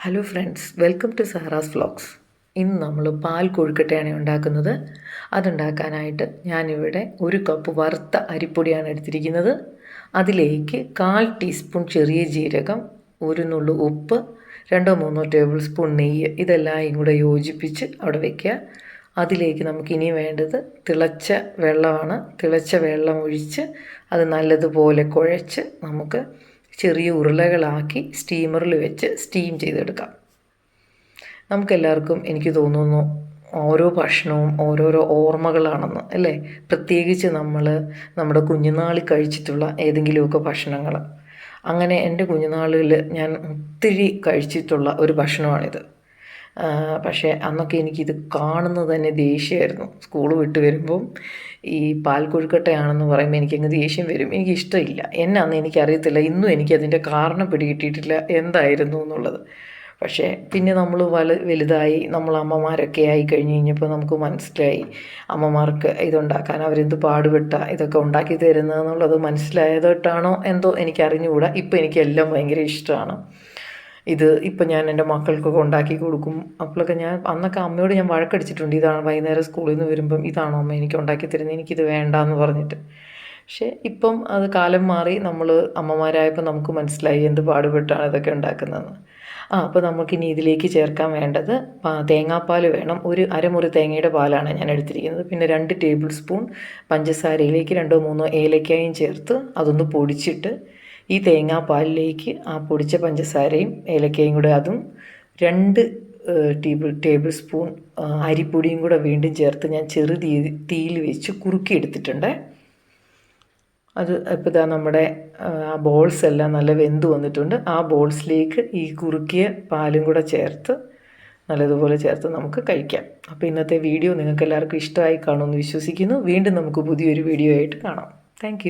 Hello friends welcome to Sahara's vlogs ഇന്ന് നമ്മൾ പാൽ കൊഴുക്കട്ടയാണ് ഉണ്ടാക്കുന്നത്. അതുണ്ടാക്കാനായിട്ട് ഞാനിവിടെ ഒരു കപ്പ് വറുത്ത അരിപ്പൊടിയാണ് എടുത്തിരിക്കുന്നത്. അതിലേക്ക് കാൽ ടീസ്പൂൺ ചെറിയ ജീരകം ഒരു നുള്ളു ഉപ്പ് രണ്ടോ മൂന്നോ ടേബിൾ സ്പൂൺ നെയ്യ് ഇതെല്ലാം കൂടെ യോജിപ്പിച്ച് അവിടെ വയ്ക്കുക അതിലേക്ക് നമുക്കിനി വേണ്ടത് തിളച്ച വെള്ളമാണ്. തിളച്ച വെള്ളം ഒഴിച്ച് അത് നല്ലതുപോലെ കുഴച്ച് നമുക്ക് ചെറിയ ഉരുളകളാക്കി സ്റ്റീമറിൽ വെച്ച് സ്റ്റീം ചെയ്തെടുക്കാം. നമുക്കെല്ലാവർക്കും എനിക്ക് തോന്നുന്നു ഓരോ ഭക്ഷണവും ഓരോരോ ഓർമ്മകളാണെന്ന് അല്ലേ? പ്രത്യേകിച്ച് നമ്മൾ നമ്മുടെ കുഞ്ഞുനാളിൽ കഴിച്ചിട്ടുള്ള ഏതെങ്കിലുമൊക്കെ ഭക്ഷണങ്ങൾ അങ്ങനെ എന്റെ കുഞ്ഞുനാളിൽ ഞാൻ ഒത്തിരി കഴിച്ചിട്ടുള്ള ഒരു ഭക്ഷണമാണിത്. പക്ഷേ അന്നൊക്കെ എനിക്കിത് കാണുന്നത് തന്നെ ദേഷ്യമായിരുന്നു. സ്കൂൾ വിട്ട് വരുമ്പം ഈ പാൽക്കൊഴുക്കട്ടയാണെന്ന് പറയുമ്പോൾ എനിക്കങ്ങ് ദേഷ്യം വരും. എനിക്കിഷ്ടമില്ല. എന്നാന്ന് എനിക്കറിയത്തില്ല. ഇന്നും എനിക്കതിന്റെ കാരണം പിടികിട്ടിയിട്ടില്ല എന്തായിരുന്നു എന്നുള്ളത്. പക്ഷേ പിന്നെ നമ്മൾ വല വലുതായി നമ്മൾ അമ്മമാരൊക്കെ ആയി കഴിഞ്ഞ് കഴിഞ്ഞപ്പോൾ നമുക്ക് മനസ്സിലായി. അമ്മമാർക്ക് ഇതുണ്ടാക്കാൻ അവരെന്ത് പാടുപെട്ട ഇതൊക്കെ ഉണ്ടാക്കി തരുന്നതെന്നുള്ളത് മനസ്സിലായതായിട്ടാണോ എന്തോ എനിക്കറിഞ്ഞുകൂടാ. ഇപ്പോൾ എനിക്കെല്ലാം ഭയങ്കര ഇഷ്ടമാണ്. ഇത് ഇപ്പം ഞാൻ എന്റെ മക്കൾക്കൊക്കെ ഉണ്ടാക്കി കൊടുക്കും. അപ്പോഴൊക്കെ ഞാൻ അന്നൊക്കെ അമ്മയോട് ഞാൻ വഴക്കടിച്ചിട്ടുണ്ട് ഇതാണ് വൈകുന്നേരം സ്കൂളിൽ നിന്ന് വരുമ്പം ഇതാണോ അമ്മ എനിക്ക് ഉണ്ടാക്കി തരുന്നത്? എനിക്കിത് വേണ്ട എന്ന് പറഞ്ഞിട്ട്. പക്ഷേ ഇപ്പം അത് കാലം മാറി നമ്മൾ അമ്മമാരായപ്പോൾ നമുക്ക് മനസ്സിലായി എന്ത് പാടുപെട്ടാണ് ഇതൊക്കെ ഉണ്ടാക്കുന്നതെന്ന്. ആ അപ്പോൾ നമുക്കിനി ഇതിലേക്ക് ചേർക്കാൻ വേണ്ടത് തേങ്ങാപ്പാൽ വേണം. ഒരു അരമുറി തേങ്ങയുടെ പാലാണ് ഞാൻ എടുത്തിരിക്കുന്നത്. പിന്നെ രണ്ട് ടേബിൾ സ്പൂൺ പഞ്ചസാരയിലേക്ക് രണ്ടോ മൂന്നോ ഏലക്കായും ചേർത്ത് അതൊന്ന് പൊടിച്ചിട്ട് ഈ തേങ്ങാപ്പാലിലേക്ക് ആ പൊടിച്ച പഞ്ചസാരയും ഏലക്കയും കൂടെ അതും രണ്ട് ടേബിൾ ടേബിൾ സ്പൂൺ അരിപ്പൊടിയും കൂടെ വീണ്ടും ചേർത്ത് ഞാൻ ചെറു തീ തീയിൽ വെച്ച് കുറുക്കി എടുത്തിട്ടുണ്ട് അത് ഇപ്പോൾ ഇതാ നമ്മുടെ ആ ബോൾസ് എല്ലാം നല്ല വെന്ത് വന്നിട്ടുണ്ട്. ആ ബോൾസിലേക്ക് ഈ കുറുക്കിയ പാലും കൂടെ ചേർത്ത് നല്ലതുപോലെ ചേർത്ത് നമുക്ക് കഴിക്കാം. അപ്പോൾ ഇന്നത്തെ വീഡിയോ നിങ്ങൾക്ക് എല്ലാവർക്കും ഇഷ്ടമായി കാണുമെന്ന് വിശ്വസിക്കുന്നു. വീണ്ടും നമുക്ക് പുതിയൊരു വീഡിയോ ആയിട്ട് കാണാം. താങ്ക്